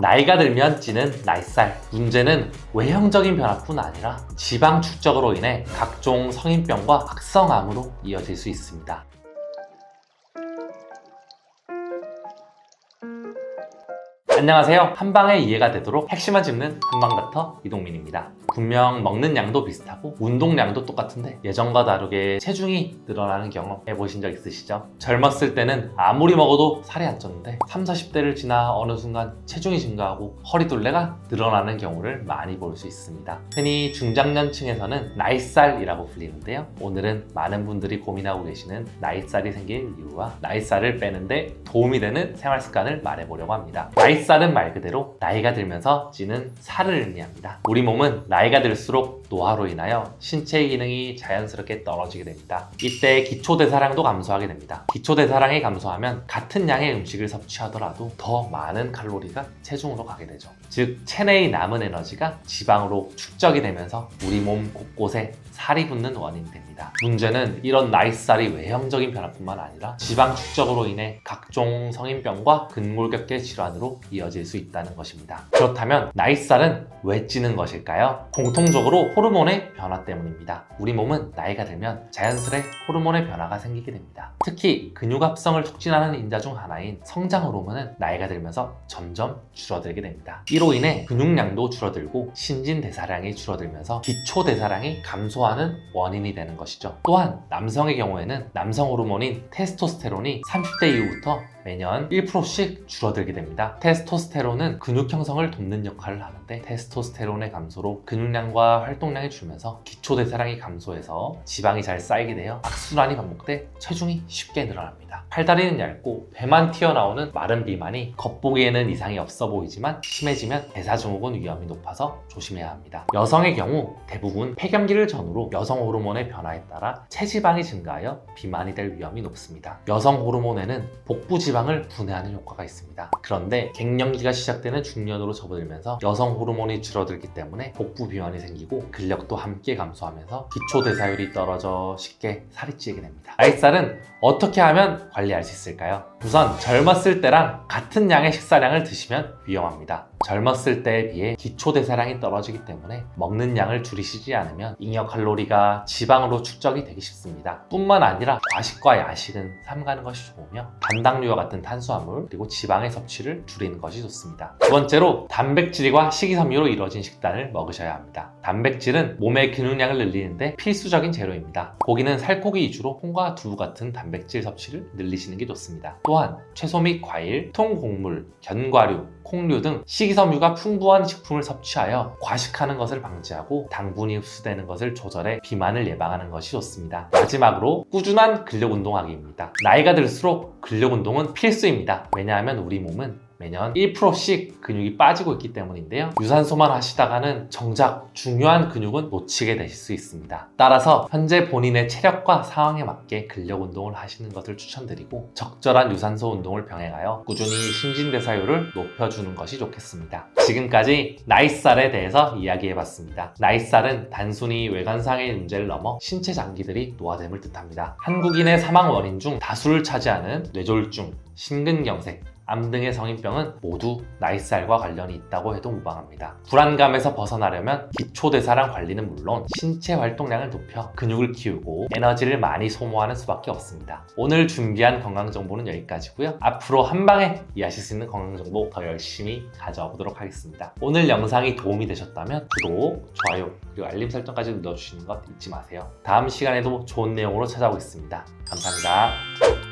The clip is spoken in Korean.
나이가 들면 찌는 나이살. 문제는 외형적인 변화뿐 아니라 지방 축적으로 인해 각종 성인병과 악성암으로 이어질 수 있습니다. 안녕하세요. 한방에 이해가 되도록 핵심만 짚는 한방닥터 이동민입니다. 분명 먹는 양도 비슷하고 운동량도 똑같은데 예전과 다르게 체중이 늘어나는 경험 해보신 적 있으시죠? 젊었을 때는 아무리 먹어도 살이 안 쪘는데 30, 40대를 지나 어느 순간 체중이 증가하고 허리둘레가 늘어나는 경우를 많이 볼 수 있습니다. 흔히 중장년층에서는 나이살이라고 불리는데요. 오늘은 많은 분들이 고민하고 계시는 나이살이 생긴 이유와 나이살을 빼는데 도움이 되는 생활 습관을 말해보려고 합니다. 나이 살은 말 그대로 나이가 들면서 찌는 살을 의미합니다. 우리 몸은 나이가 들수록 노화로 인하여 신체 기능이 자연스럽게 떨어지게 됩니다. 이때 기초대사량도 감소하게 됩니다. 기초대사량이 감소하면 같은 양의 음식을 섭취하더라도 더 많은 칼로리가 체중으로 가게 되죠. 즉, 체내의 남은 에너지가 지방으로 축적이 되면서 우리 몸 곳곳에 살이 붙는 원인이 됩니다. 문제는 이런 나이살이 외형적인 변화뿐만 아니라 지방 축적으로 인해 각종 성인병과 근골격계 질환으로 이어질 수 있다는 것입니다. 그렇다면 나이살은 왜 찌는 것일까요? 공통적으로 호르몬의 변화 때문입니다. 우리 몸은 나이가 들면 자연스레 호르몬의 변화가 생기게 됩니다. 특히 근육 합성을 촉진하는 인자 중 하나인 성장 호르몬은 나이가 들면서 점점 줄어들게 됩니다. 이로 인해 근육량도 줄어들고 신진 대사량이 줄어들면서 기초 대사량이 감소하는 원인이 되는 것이죠. 또한 남성의 경우에는 남성 호르몬인 테스토스테론이 30대 이후부터 매년 1%씩 줄어들게 됩니다. 테스토 스테론은 근육 형성을 돕는 역할을 하는데 테스토스테론의 감소로 근육량과 활동량이 줄면서 기초 대사량이 감소해서 지방이 잘 쌓이게 되어 악순환이 반복돼 체중이 쉽게 늘어납니다. 팔다리는 얇고 배만 튀어나오는 마른 비만이 겉보기에는 이상이 없어 보이지만 심해지면 대사증후군 위험이 높아서 조심해야 합니다. 여성의 경우 대부분 폐경기를 전후로 여성 호르몬의 변화에 따라 체지방이 증가하여 비만이 될 위험이 높습니다. 여성 호르몬에는 복부 지방을 분해하는 효과가 있습니다. 그런데 갱 년기가 시작되는 중년으로 접어들면서 여성 호르몬이 줄어들기 때문에 복부 비만이 생기고 근력도 함께 감소하면서 기초 대사율이 떨어져 쉽게 살이 찌게 됩니다. 나이살은 어떻게 하면 관리할 수 있을까요? 우선 젊었을 때랑 같은 양의 식사량을 드시면 위험합니다. 젊었을 때에 비해 기초 대사량이 떨어지기 때문에 먹는 양을 줄이시지 않으면 잉여 칼로리가 지방으로 축적이 되기 쉽습니다. 뿐만 아니라 과식과 야식은 삼가는 것이 좋으며 단당류와 같은 탄수화물 그리고 지방의 섭취를 줄이는 것이 좋습니다. 두 번째로 단백질과 식이섬유로 이루어진 식단을 먹으셔야 합니다. 단백질은 몸의 근육량을 늘리는데 필수적인 재료입니다. 고기는 살코기 위주로 콩과 두부 같은 단백질 섭취를 늘리시는 게 좋습니다. 또한 채소 및 과일, 통곡물, 견과류, 콩류 등 식이섬유가 풍부한 식품을 섭취하여 과식하는 것을 방지하고 당분이 흡수되는 것을 조절해 비만을 예방하는 것이 좋습니다. 마지막으로 꾸준한 근력 운동하기입니다. 나이가 들수록 근력 운동은 필수입니다. 왜냐하면 우리 몸은 매년 1%씩 근육이 빠지고 있기 때문인데요. 유산소만 하시다가는 정작 중요한 근육은 놓치게 되실 수 있습니다. 따라서 현재 본인의 체력과 상황에 맞게 근력 운동을 하시는 것을 추천드리고 적절한 유산소 운동을 병행하여 꾸준히 신진대사율을 높여주는 것이 좋겠습니다. 지금까지 나이살에 대해서 이야기해봤습니다. 나이살은 단순히 외관상의 문제를 넘어 신체 장기들이 노화됨을 뜻합니다. 한국인의 사망 원인 중 다수를 차지하는 뇌졸중, 심근경색, 암 등의 성인병은 모두 나이살과 관련이 있다고 해도 무방합니다. 불안감에서 벗어나려면 기초대사량 관리는 물론 신체 활동량을 높여 근육을 키우고 에너지를 많이 소모하는 수밖에 없습니다. 오늘 준비한 건강정보는 여기까지고요. 앞으로 한방에 이해하실 수 있는 건강정보 더 열심히 가져와 보도록 하겠습니다. 오늘 영상이 도움이 되셨다면 구독, 좋아요, 그리고 알림 설정까지 눌러주시는 것 잊지 마세요. 다음 시간에도 좋은 내용으로 찾아오겠습니다. 감사합니다.